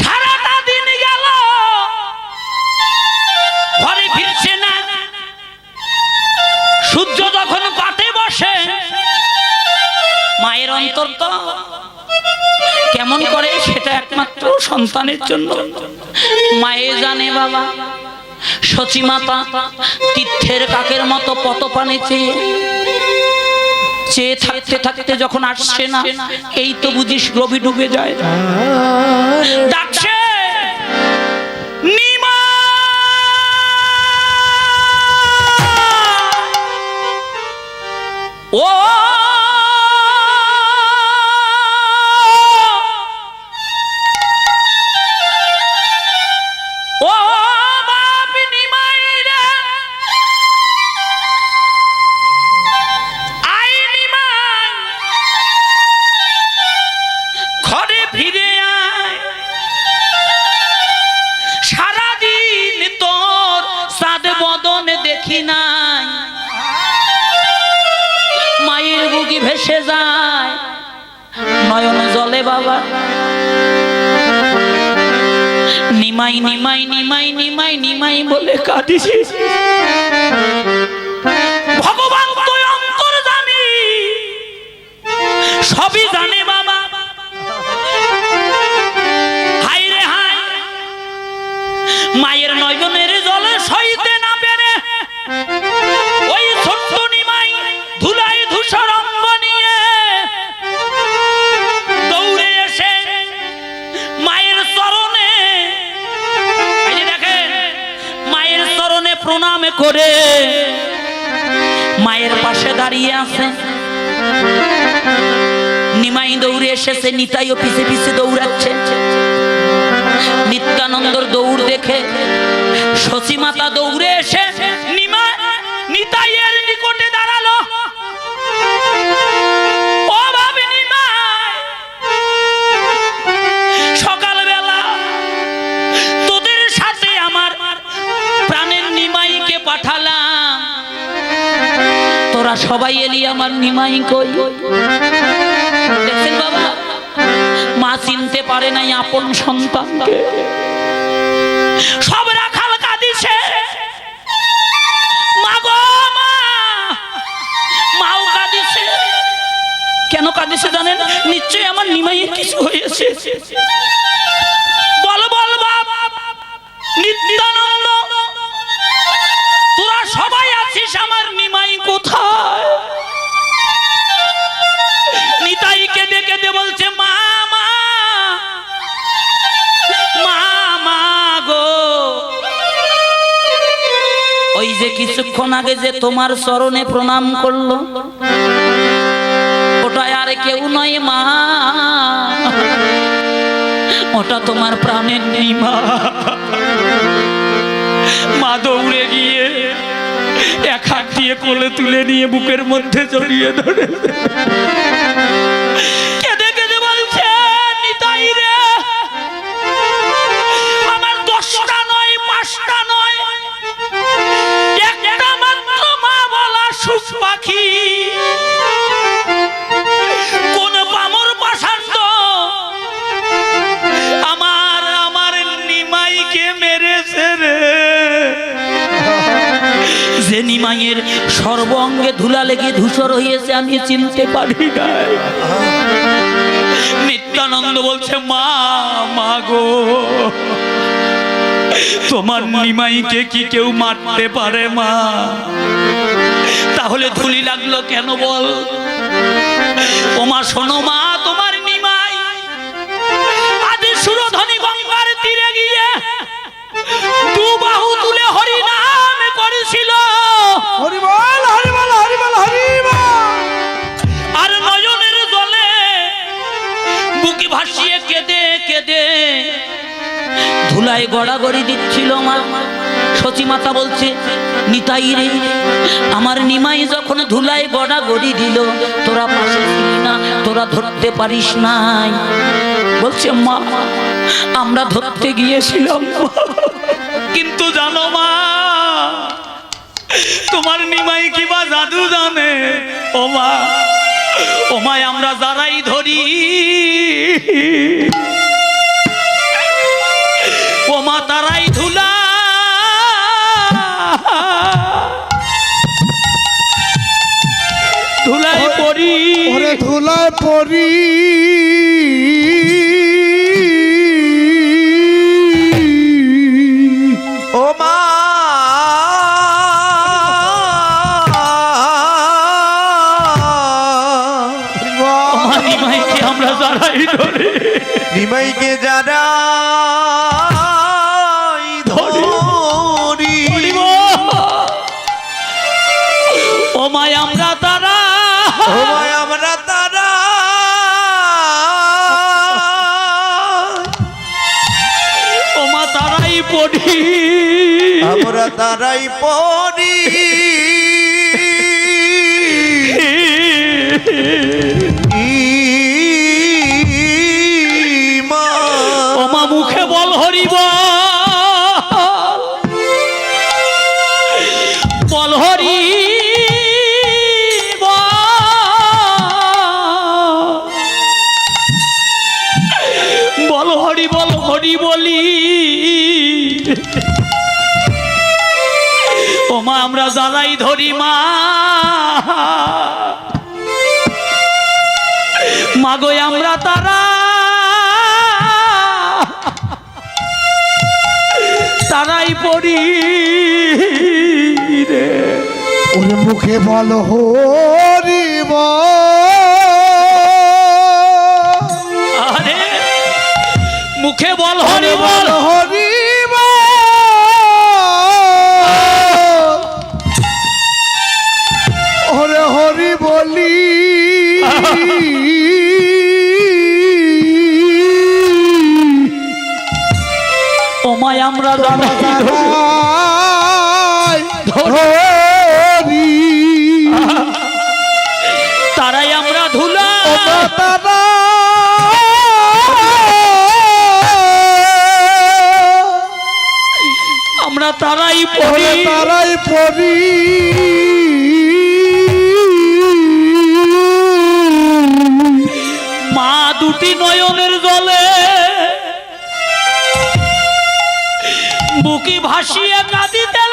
সারাটা দিন গেল। ঘরে ফিরছে না। সূর্য যখন পাতে বসে, মায়ের অন্তর তো কেমন করে সেটা একমাত্র সন্তানের জন্য। মায়ে জানে বাবা সচিমাতা তীর্থের কাকের মতো পত পানে চেয়ে থাকতে থাকতে যখন আসছে না এই তো বুঝিস রবি ডুবে যায়। ও ভেসে যায়। নয়ন জলে বাবা। নিমাই নিমাই নিমাই নিমাই নিমাই বলে কাঁদিছি। ভগবান করে মায়ের পাশে দাঁড়িয়ে আছে। নিমাই দৌড়ে এসেছে, নিতাইও পিছে পিছে দৌড়াচ্ছে। নিত্যানন্দর দৌড় দেখে শশীমাতা দৌড়ে এসে আমার নিমাই কই? দেখছেন বাবা, মা চিনতে পারে নাই আপন সন্তানকে। সব রাখাল কাঁদিছে। মা গো, মা, মাও কাঁদিছে। কেন কাঁদিছে জানেন? নিশ্চয়ই আমার নিমাইয়ের কিছু হয়েছে। বল বল নিত্যানন্দ, তোরা সবাই আছিস আমার নিমাই কোথায় যে কিছুক্ষণ আগে যে তোমার চরণে প্রণাম করল, ওটা আর কেউ নয় মা। ওটা তোমার প্রাণের নেই মা। মা দৌড়ে গিয়ে এক হাত দিয়ে কোলে তুলে নিয়ে বুকের মধ্যে জড়িয়ে ধরে সর্ব অঙ্গে ধুলা লেগে ধূসর হয়েছে আমি চিনতে পারি নাই। নিত্যানন্দ বলছে, মা মা গো, তোমার নিমাইকে কি কেউ মারতে পারে, মা? তাহলে ধুলি লাগল কেন বল? ওমা শোনো, মা কেঁদে কেঁদে ধুলায় গড়াগড়ি দিচ্ছিল মা। সচী মাতা বলছে, নিতাই রে, আমার নিমাই যখন ধুলায় গড়াগড়ি দিল, তোরা পাশে ছিলি না, তোরা ধরতে পারিস নাই। বলছে, মা, আমরা ধরতে গিয়েছিলাম। কিন্তু জানো মা, তোমার নিমাই কিবা জাদু জানে? ও মা ওমায় আমরা যারাই ধরি ওমা তারাই ধুলা। ধুলায় পড়ি ধুলায় পড়ি আমরা তারাই ধরি। নিমাইকে যারা আমরা তারা। আমরা তারা। ও মা তারাই পড়ি। আমরা তারাই পড়ি। আমরা জ্বালাই ধরি মা। মাগো আমরা তারা। তারাই পড়ি রে। ওরে মুখে বল হরিব আরে মুখে বল হরি বল। আমরা ধরি। তারাই আমরা ধুলা। আমরা তারাই পড়ি তারাই পড়ি মা দুটি নয়নের জলে प्रतिभाषी एक नदी ते